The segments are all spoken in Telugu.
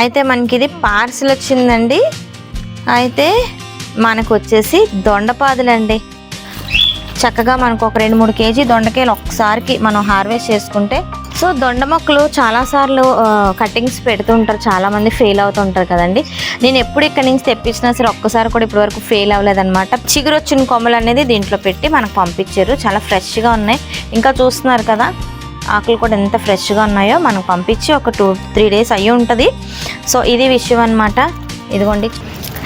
అయితే మనకి ఇది పార్సిల్ వచ్చిందండి అయితే మనకు వచ్చేసి దొండపాదులండి. చక్కగా మనకు ఒక రెండు మూడు కేజీ దొండకాయలు ఒక్కసారికి మనం హార్వెస్ట్ చేసుకుంటే సో దొండ మొక్కలు చాలాసార్లు కటింగ్స్ పెడుతుంటారు చాలామంది ఫెయిల్ అవుతుంటారు కదండి. నేను ఎప్పుడు ఇక్కడ నుంచి తెప్పించినా సరే ఒక్కసారి కూడా ఇప్పటివరకు ఫెయిల్ అవ్వలేదన్నమాట. చిగురు వచ్చిన కొమ్మలు అనేది దీంట్లో పెట్టి మనకు పంపించారు చాలా ఫ్రెష్గా ఉన్నాయి. ఇంకా చూస్తున్నారు కదా ఆకులు కూడా ఎంత ఫ్రెష్గా ఉన్నాయో మనకు పంపించి ఒక టూ త్రీ డేస్ అయ్యి ఉంటుంది. సో ఇది విషయం అనమాట ఇదిగోండి.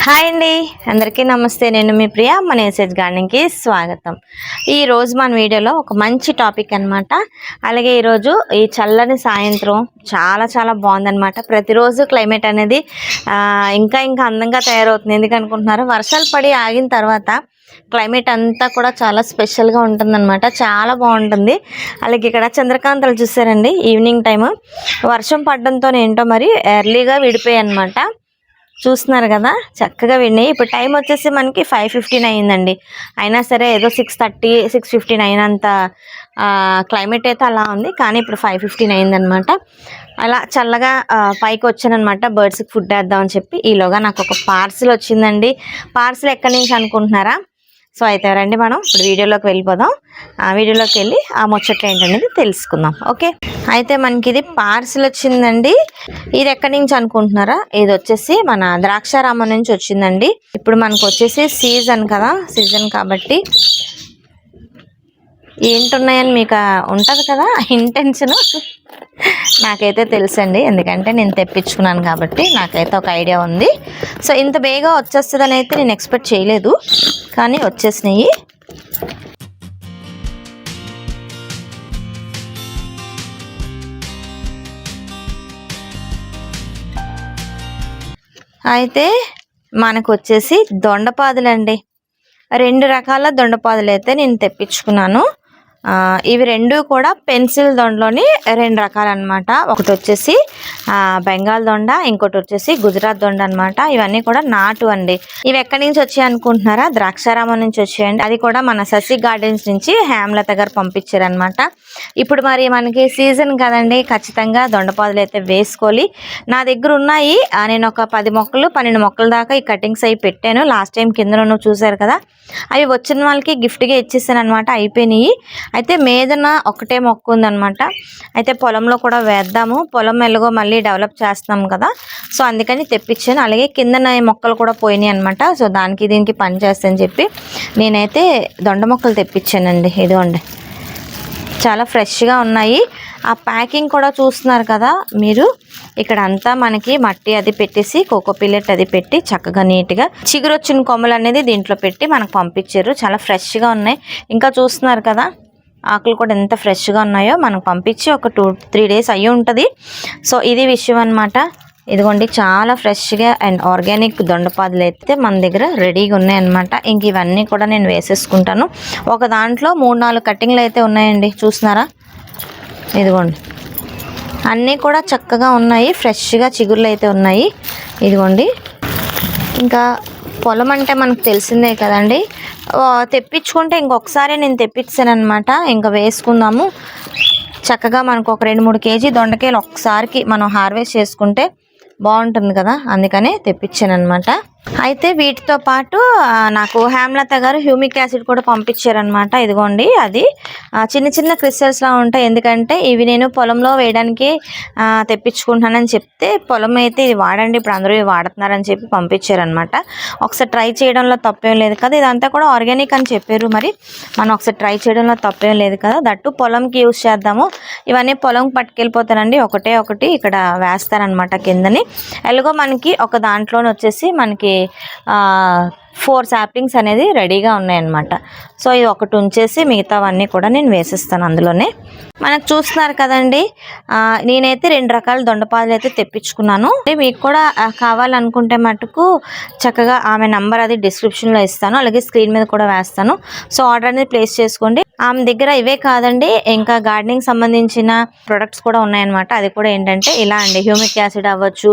హాయ్ అండి. అందరికీ నమస్తే. నేను మీ ప్రియ మన ఎస్ఎస్ గార్డెన్కి స్వాగతం. ఈరోజు మన వీడియోలో ఒక మంచి టాపిక్ అన్నమాట. అలాగే ఈరోజు ఈ చల్లని సాయంత్రం చాలా చాలా బాగుందన్నమాట. ప్రతిరోజు క్లైమేట్ అనేది ఇంకా ఇంకా అందంగా తయారవుతుంది. ఎందుకనుకుంటున్నారు వర్షాలు పడి ఆగిన తర్వాత క్లైమేట్ అంతా కూడా చాలా స్పెషల్గా ఉంటుందన్నమాట. చాలా బాగుంటుంది. అలాగే ఇక్కడ చంద్రకాంతలు చూసారండి ఈవినింగ్ టైం వర్షం పడడంతో ఏంటో మరి ఎర్లీగా విడిపోయాయి అనమాట చూస్తున్నారు కదా చక్కగా విన్నాయి ఇప్పుడు టైం వచ్చేసి మనకి ఫైవ్ ఫిఫ్టీన్ అయ్యిందండి అయినా సరే ఏదో సిక్స్ థర్టీ సిక్స్ ఫిఫ్టీన్ అయినంత క్లైమేట్ అయితే అలా ఉంది. కానీ ఇప్పుడు ఫైవ్ ఫిఫ్టీన్ అయిందనమాట అలా చల్లగా పైకి వచ్చానమాట బర్డ్స్కి ఫుడ్ వేద్దామని చెప్పి. ఈలోగా నాకు ఒక పార్సిల్ వచ్చిందండి. పార్సిల్ ఎక్కడి నుంచి అనుకుంటున్నారా? సో అయితే రండి మనం ఇప్పుడు వీడియోలోకి వెళ్ళిపోదాం. ఆ వీడియోలోకి వెళ్ళి ఆ ముచ్చట్లు ఏంటనేది తెలుసుకుందాం ఓకే? అయితే మనకి ఇది పార్సిల్ వచ్చిందండి. ఇది ఎక్కడి నుంచి అనుకుంటున్నారా? ఇది వచ్చేసి మన ద్రాక్షారామం నుంచి వచ్చిందండి. ఇప్పుడు మనకు వచ్చేసి సీజన్ కదా సీజన్ కాబట్టి ఏంటున్నాయని మీకు ఉంటుంది కదా ఇంటెన్షన్ నాకైతే తెలుసండి ఎందుకంటే నేను తెప్పించుకున్నాను కాబట్టి నాకైతే ఒక ఐడియా ఉంది. సో ఇంత బేగా వచ్చేస్తుందని అయితే నేను ఎక్స్పెక్ట్ చేయలేదు కానీ వచ్చేసినాయి. అయితే మనకు వచ్చేసి దొండపాదులండి. రెండు రకాల దొండపాదులు అయితే నేను తెప్పించుకున్నాను. ఇవి రెండు కూడా పెన్సిల్ దొండలోని రెండు రకాలు అనమాట ఒకటి వచ్చేసి బెంగాల్ దొండ ఇంకోటి వచ్చేసి గుజరాత్ దొండ అనమాట ఇవన్నీ కూడా నాటు అండి. ఇవి ఎక్కడి నుంచి వచ్చాయి అనుకుంటున్నారా? ద్రాక్షారామం నుంచి వచ్చాయండి. అది కూడా మన ససి గార్డెన్స్ నుంచి హేమలత గారు పంపించారనమాట ఇప్పుడు మరి మనకి సీజన్ కదండి. ఖచ్చితంగా దొండపాదులు అయితే వేసుకోవాలి. నా దగ్గర ఉన్నాయి. నేను ఒక పది మొక్కలు పన్నెండు మొక్కల దాకా ఈ కటింగ్స్ అవి పెట్టాను. లాస్ట్ టైం కింద నువ్వు చూసారు కదా. అవి వచ్చిన వాళ్ళకి గిఫ్ట్గా ఇచ్చేసాను అనమాట అయిపోయినాయి. అయితే మీదన ఒకటే మొక్క ఉందనమాట అయితే పొలంలో కూడా వేద్దాము. పొలం ఎలాగో మళ్ళీ డెవలప్ చేస్తున్నాం కదా. సో అందుకని తెప్పించాను. అలాగే కిందన ఈ మొక్కలు కూడా పోయినాయి అనమాట సో దానికి దీనికి పని చేస్తాను చెప్పి నేనైతే దొండ మొక్కలు తెప్పించానండి. ఇదిగోండి. చాలా ఫ్రెష్గా ఉన్నాయి. ఆ ప్యాకింగ్ కూడా చూస్తున్నారు కదా మీరు. ఇక్కడ అంతా మనకి మట్టి అది పెట్టేసి కోకో పిల్లెట్ అది పెట్టి చక్కగా నీట్గా చిగురు వచ్చిన కొమ్మలు అనేది దీంట్లో పెట్టి మనకు పంపించారు. చాలా ఫ్రెష్గా ఉన్నాయి. ఇంకా చూస్తున్నారు కదా ఆకులు కూడా ఎంత ఫ్రెష్గా ఉన్నాయో మనకు పంపించి ఒక టూ త్రీ డేస్ అయ్యి ఉంటుంది. సో ఇది విషయం అనమాట ఇదిగోండి చాలా ఫ్రెష్గా అండ్ ఆర్గానిక్ దొండపాదులు అయితే మన దగ్గర రెడీగా ఉన్నాయన్నమాట ఇంక ఇవన్నీ కూడా నేను వేసేసుకుంటాను. ఒక దాంట్లో మూడు నాలుగు కటింగ్లు అయితే ఉన్నాయండి. చూస్తున్నారా? ఇదిగోండి. అన్నీ కూడా చక్కగా ఉన్నాయి ఫ్రెష్గా చిగుళ్ళు అయితే ఉన్నాయి. ఇదిగోండి. ఇంకా పొలం అంటే మనకు తెలిసిందే కదండి. తెప్పించుకుంటే ఇంకొకసారి నేను తెప్పించాను అనమాట ఇంకా వేసుకుందాము. చక్కగా మనకు ఒక రెండు మూడు కేజీ దొండకాయలు ఒకసారికి మనం హార్వెస్ట్ చేసుకుంటే బాగుంటుంది కదా. అందుకనే తెప్పించాను అనమాట అయితే వీటితో పాటు నాకు హేమలత గారు హ్యూమిక్ యాసిడ్ కూడా పంపించారనమాట ఇదిగోండి అది. చిన్న చిన్న క్రిస్టల్స్లా ఉంటాయి. ఎందుకంటే ఇవి నేను పొలంలో వేయడానికి తెప్పించుకుంటున్నానని చెప్తే పొలం అయితే ఇది వాడండి ఇప్పుడు అందరూ ఇవి వాడుతున్నారని చెప్పి పంపించారనమాట ఒకసారి ట్రై చేయడంలో తప్పేం లేదు కదా. ఇదంతా కూడా ఆర్గానిక్ అని చెప్పారు మరి. మనం ఒకసారి ట్రై చేయడంలో తప్పేం లేదు కదా. దట్టు పొలంకి యూస్ చేద్దాము. ఇవన్నీ పొలంకి పట్టుకెళ్ళిపోతానండి. ఒకటే ఒకటి ఇక్కడ వేస్తారనమాట కిందని. ఎలాగో మనకి ఒక దాంట్లోనే వచ్చేసి మనకి ఆ ఫోర్ సాప్లింగ్స్ అనేది రెడీగా ఉన్నాయన్నమాట. సో ఇది ఒకటి ఉంచేసి మిగతావన్నీ కూడా నేను వేసిస్తాను అందులోనే. మనకు చూస్తున్నారు కదండి నేనైతే రెండు రకాల దొండపాదులు అయితే తెప్పించుకున్నాను. మీకు కూడా కావాలనుకుంటే మటుకు చక్కగా ఆమె నంబర్ అది డిస్క్రిప్షన్లో ఇస్తాను. అలాగే స్క్రీన్ మీద కూడా వేస్తాను. సో ఆర్డర్ అనేది ప్లేస్ చేసుకోండి. ఆమె దగ్గర ఇవే కాదండి ఇంకా గార్డెనింగ్ సంబంధించిన ప్రొడక్ట్స్ కూడా ఉన్నాయన్నమాట. అది కూడా ఏంటంటే ఇలా అండి హ్యూమిక్ యాసిడ్ అవ్వచ్చు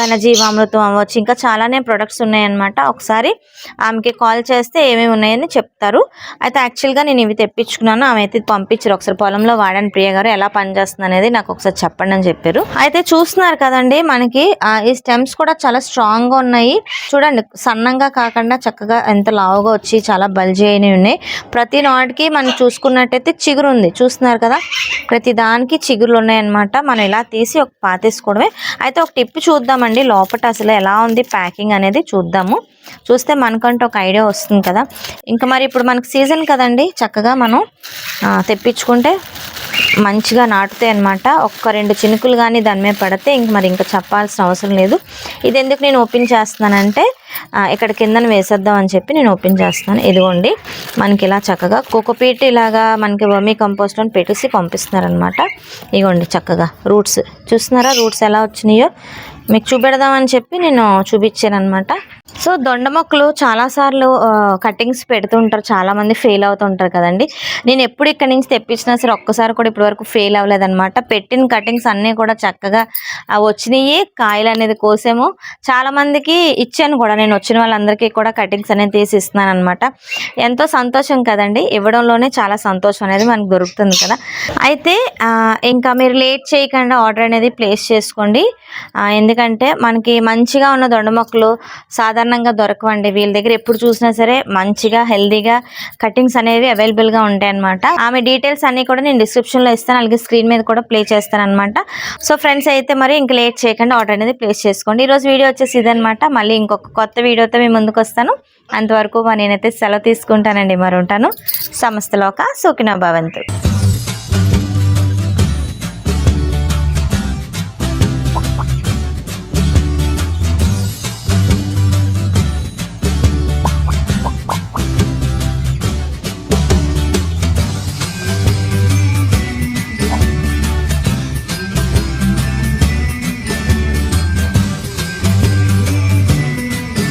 ఘనజీవామృతం అవ్వచ్చు ఇంకా చాలానే ప్రొడక్ట్స్ ఉన్నాయన్నమాట. ఒకసారి ఆమెకి కాల్ చేస్తే ఏమేమి ఉన్నాయని చెప్తారు. అయితే యాక్చువల్గా నేను ఇవి తెప్పించుకున్నాను. ఆమె అయితే పంపించారు. ఒకసారి పొలంలో వాడని. ప్రియ గారు ఎలా పనిచేస్తుంది అనేది నాకు ఒకసారి చెప్పండి అని చెప్పారు. అయితే చూస్తున్నారు కదండి మనకి ఈ స్టెమ్స్ కూడా చాలా స్ట్రాంగ్గా ఉన్నాయి. చూడండి సన్నంగా కాకుండా చక్కగా ఎంత లావుగా వచ్చి చాలా బల్జీ అయినవి ఉన్నాయి. ప్రతి నాటికి మనం చూసుకున్నట్టయితే చిగురు ఉంది. చూస్తున్నారు కదా? ప్రతి దానికి చిగురులు ఉన్నాయన్నమాట. మనం ఇలా తీసి ఒక పాతేసుకోవడమే. అయితే ఒక టిప్ చూద్దామండి. లోపల అసలు ఎలా ఉంది ప్యాకింగ్ అనేది చూద్దాము. చూస్తే మనకంటూ ఒక ఐడియా వస్తుంది కదా. ఇంకా మరి ఇప్పుడు మనకి సీజన్ కదండి చక్కగా మనం తెప్పించుకుంటే మంచిగా నాటుతాయి అన్నమాట. ఒక్క రెండు చినుకులు కానీ దాని మీద పడితే ఇంక మరి ఇంకా చెప్పాల్సిన అవసరం లేదు. ఇది ఎందుకు నేను ఓపెన్ చేస్తున్నానంటే ఇక్కడ కిందన వేసేద్దాం అని చెప్పి నేను ఓపెన్ చేస్తున్నాను. ఇదిగోండి మనకి ఇలా చక్కగా కోకోపీట్ ఇలాగా మనకి వర్మీ కంపోస్ట్ అని పెట్టేసి పంపిస్తున్నారనమాట ఇదిగోండి చక్కగా రూట్స్. చూస్తున్నారా రూట్స్ ఎలా వచ్చినాయో? మీకు చూపెడదామని చెప్పి నేను చూపించాను అనమాట సో దొండ మొక్కలు చాలాసార్లు కటింగ్స్ పెడుతుంటారు. చాలామంది ఫెయిల్ అవుతుంటారు కదండి. నేను ఎప్పుడు ఇక్కడ నుంచి తెప్పించినా సరే ఒక్కసారి కూడా ఇప్పటివరకు ఫెయిల్ అవ్వలేదన్నమాట. పెట్టిన కటింగ్స్ అన్నీ కూడా చక్కగా వచ్చినాయి. కాయలు అనేది కోసాము. చాలామందికి ఇచ్చాను కూడా. నేను వచ్చిన వాళ్ళందరికీ కూడా కటింగ్స్ అనేది తీసి ఇస్తున్నాను అనమాట ఎంతో సంతోషం కదండి. ఇవ్వడంలోనే చాలా సంతోషం అనేది మనకు దొరుకుతుంది కదా. అయితే ఇంకా మీరు లేట్ చేయకుండా ఆర్డర్ అనేది ప్లేస్ చేసుకోండి. ఎందుకంటే మనకి మంచిగా ఉన్న దొండ మొక్కలు సాధారణ సాధారణంగా దొరకవండి. వీళ్ళ దగ్గర ఎప్పుడు చూసినా సరే మంచిగా హెల్దీగా కటింగ్స్ అనేవి అవైలబుల్గా ఉంటాయి అనమాట ఆమె డీటెయిల్స్ అన్నీ కూడా నేను డిస్క్రిప్షన్లో ఇస్తాను. అలాగే స్క్రీన్ మీద కూడా ప్లే చేస్తాను అనమాట సో ఫ్రెండ్స్ అయితే మరి ఇంక లేట్ చేయకుండా ఆర్డర్ అనేది ప్లేస్ చేసుకోండి. ఈరోజు వీడియో వచ్చేసి ఇదనమాట మళ్ళీ ఇంకొక కొత్త వీడియోతో మేము ముందుకు వస్తాను. అంతవరకు మరి నేనైతే సెలవు తీసుకుంటానండి. మరి ఉంటాను సమస్తలోక సుఖినా భవంతు.